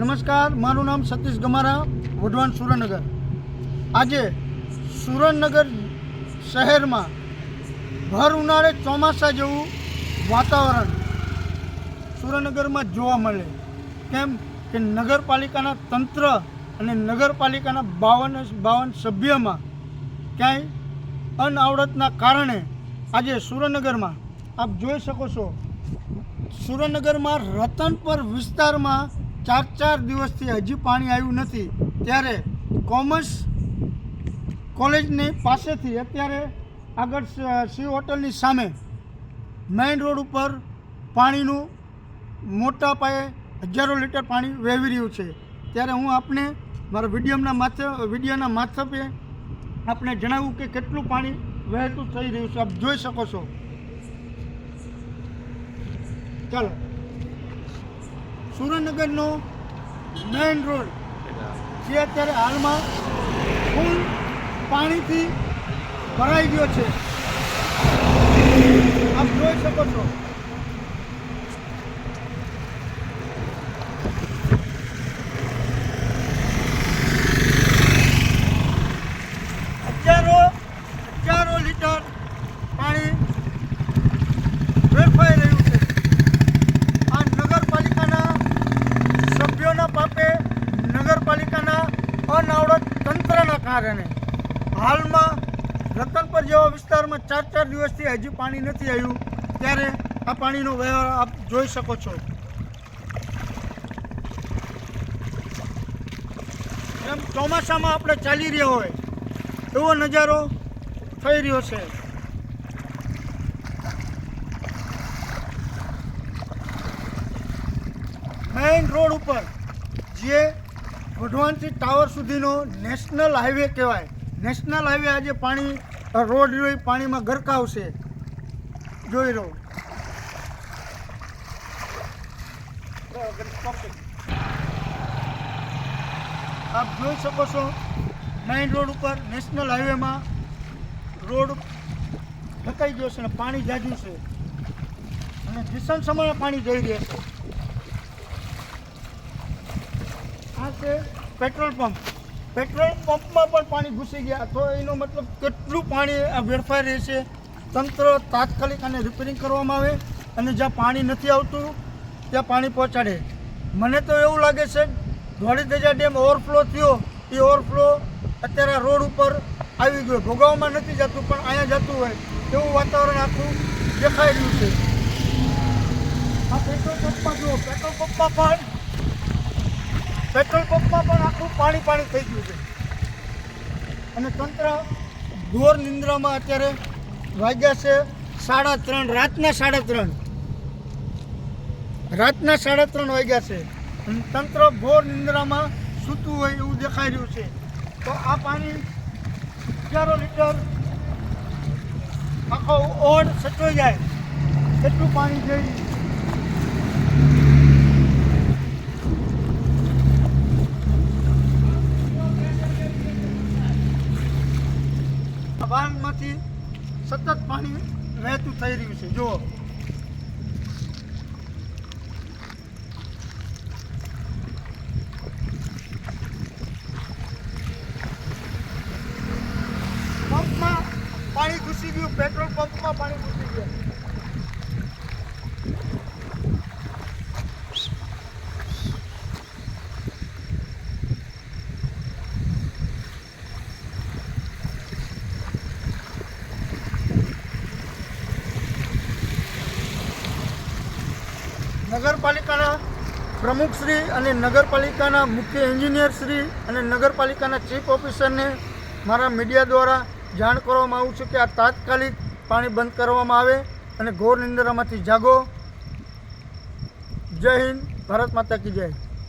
નમસ્કાર, મારું નામ સતીશ ગમારા, વઢવાણ સુરેન્દ્રનગર. આજે સુરેન્દ્રનગર શહેરમાં ભર ઉનાળે ચોમાસા જેવું વાતાવરણ સુરેન્દ્રનગરમાં જોવા મળે. કેમ કે નગરપાલિકાના તંત્ર અને નગરપાલિકાના બાવન બાવન સભ્યમાં ક્યાંય અનઆવડતના કારણે આજે સુરેન્દ્રનગરમાં, આપ જોઈ શકો છો, સુરેન્દ્રનગરમાં રતનપર વિસ્તારમાં ચાર ચાર દિવસથી હજી પાણી આવ્યું નથી. ત્યારે કોમર્સ કોલેજની પાસેથી અત્યારે આગળ સ- હોટલની સામે મેઇન રોડ ઉપર પાણીનું મોટા પાયે હજારો લીટર પાણી વહેવી રહ્યું છે. ત્યારે હું આપને મારા વિડીયોના માથે, વિડીયોના માથપે આપને જણાવું કે કેટલું પાણી વહેતું થઈ રહ્યું છે. આપ જોઈ શકો છો. ચાલો. સુરેન્દ્રનગરનો મેઇન રોડ જે અત્યારે હાલમાં ફૂલ પાણીથી ભરાઈ ગયો છે. આપ જોઈ શકો છો હજારો હજારો લીટર પાણી વેડફાઈ રહ્યું છે આ નગરપાલિકાના સભ્યોના પાપે નગરપાલિકાના અનાવડત તંત્રના કારણે હાલમાં રતનપર જેવા વિસ્તારમાં ચાર ચાર દિવસથી હજી પાણી નથી આવ્યું, ત્યારે આ પાણીનો વ્યવહાર આપ જોઈ શકો છો. એમ ચોમાસામાં આપણે ચાલી રહ્યા હોય, એવો નજારો થઈ રહ્યો છે. મેઇન રોડ ઉપર, જે વઢવાણથી ટાવર સુધીનો નેશનલ હાઈવે કહેવાય. નેશનલ હાઈવે આજે પાણી રોડ જોઈ પાણીમાં ગરકાવશે. જોઈ રહો. આપ જોઈ શકો છો, મેઇન રોડ ઉપર નેશનલ હાઈવેમાં રોડ ઢકાઈ ગયો છે અને પાણી જાજુ છે. અને ભીષણ સમયે પાણી જઈ રહ્યા છે. આ છે પેટ્રોલ પંપ. પેટ્રોલ પંપમાં પણ પાણી ઘૂસી ગયા. તો એનો મતલબ કેટલું પાણી આ વેડફાઈ રહેશે? તંત્ર તાત્કાલિક આને રિપેરિંગ કરવામાં આવે અને જ્યાં પાણી નથી આવતું, ત્યાં પાણી પહોંચાડે. મને તો એવું લાગે છે ધોળીધજા ડેમ ઓવરફ્લો થયો, એ ઓવરફ્લો અત્યારે રોડ ઉપર આવી ગયો. ભોગાવમાં નથી જતું, પણ અહીંયા જતું હોય. એવું વાતાવરણ આખું દેખાઈ રહ્યું છે. આ પેટ્રોલ પંપમાં જુઓ, પેટ્રોલ પંપમાં પણ પેટ્રોલ પંપમાં પણ આખું પાણી પાણી થઈ ગયું છે. અને તંત્ર ઘોર નિંદ્રામાં અત્યારે વાગ્યા છે સાડા ત્રણ, રાતના સાડા ત્રણ. રાતના સાડા ત્રણ વાગ્યા છે. અને તંત્ર ઘોર નિંદ્રામાં સૂતું હોય એવું દેખાઈ રહ્યું છે. તો આ પાણી હજારો લીટર આખો ઓઢ સચવાઈ જાય. એટલું પાણી જઈ વાહનમાંથી સતત પાણી વહેતું થઈ રહ્યું છે. જુઓ. પંપમાં પાણી ઘૂસી ગયું. પેટ્રોલ પંપમાં પાણી ઘૂસી ગયું. નગરપાલિકાના પ્રમુખશ્રી અને નગરપાલિકાના મુખ્ય એન્જિનિયર શ્રી અને નગરપાલિકાના ચીફ ઓફિસરને મારા મીડિયા દ્વારા જાણ કરવામાં આવ્યું છે કે આ તાત્કાલિક પાણી બંધ કરવામાં આવે અને ઘોર નિંદરામાંથી જાગો. જય હિન્દ, ભારત માતા કી જય.